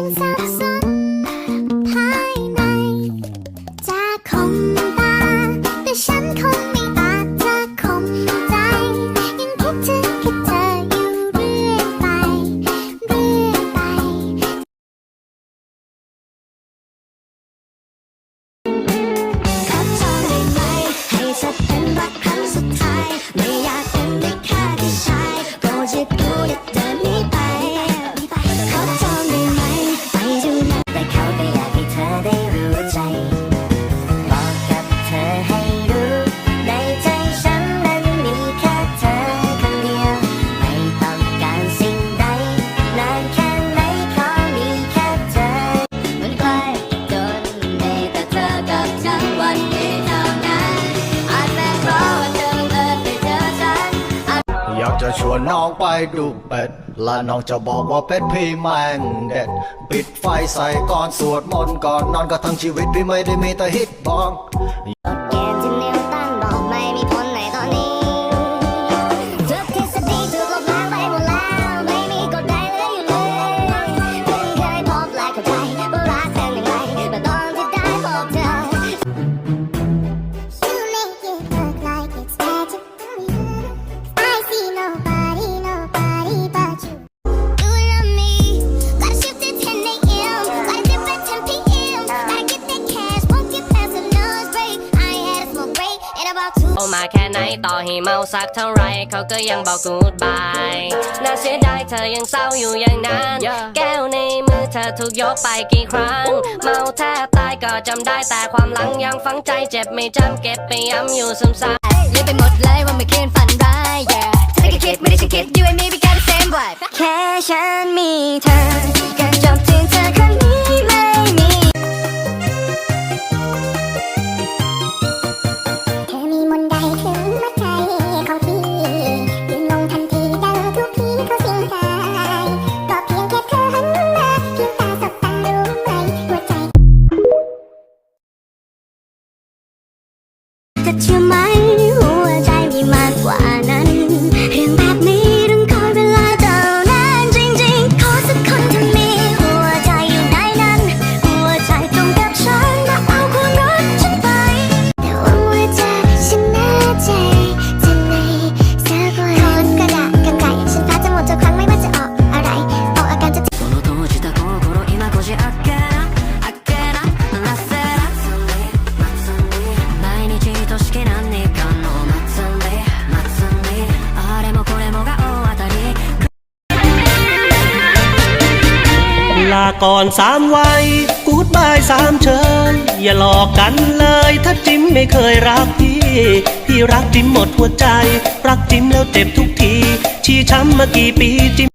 something sounds อยากจะชวนน้องไปดูเป็ด และน้องจะบอกว่าเป็ดพี่แม่งเด็ด ปิดไฟใส่ก่อนสวดมนต์ก่อนนอนก็ทั้งชีวิตพี่ไม่ได้มีแต่ฮิตบอง อมาแค่ไหนต่อให้เมาสักเท่าไรเขาก็ยังบอกกูดบายน่าเสียดายเธอยังเศร้าอยู่อย่างนั้น แก้วในมือเธอถูกยกไปกี่ครั้ง เมาแทบตายก็จำได้แต่ความหลังยังฝังใจเจ็บไม่จำเก็บไปย้ำอยู่ซ้ำซ้ำเล่นไปหมดเลยว่าไม่อคืนฝันร้าย yeah ฉันก็คิดไม่ได้ฉันคิด you and me we got the same vibe แค่ฉันมีเธอ ก่อนสามวัยกูดบายสามเชิญ อย่าหลอกกันเลย ถ้าจิ้มไม่เคยรักพี่ พี่รักจิ้มหมดหัวใจ รักจิ้มแล้วเจ็บทุกที ชี้ช้ำมากี่ปีจิ้ม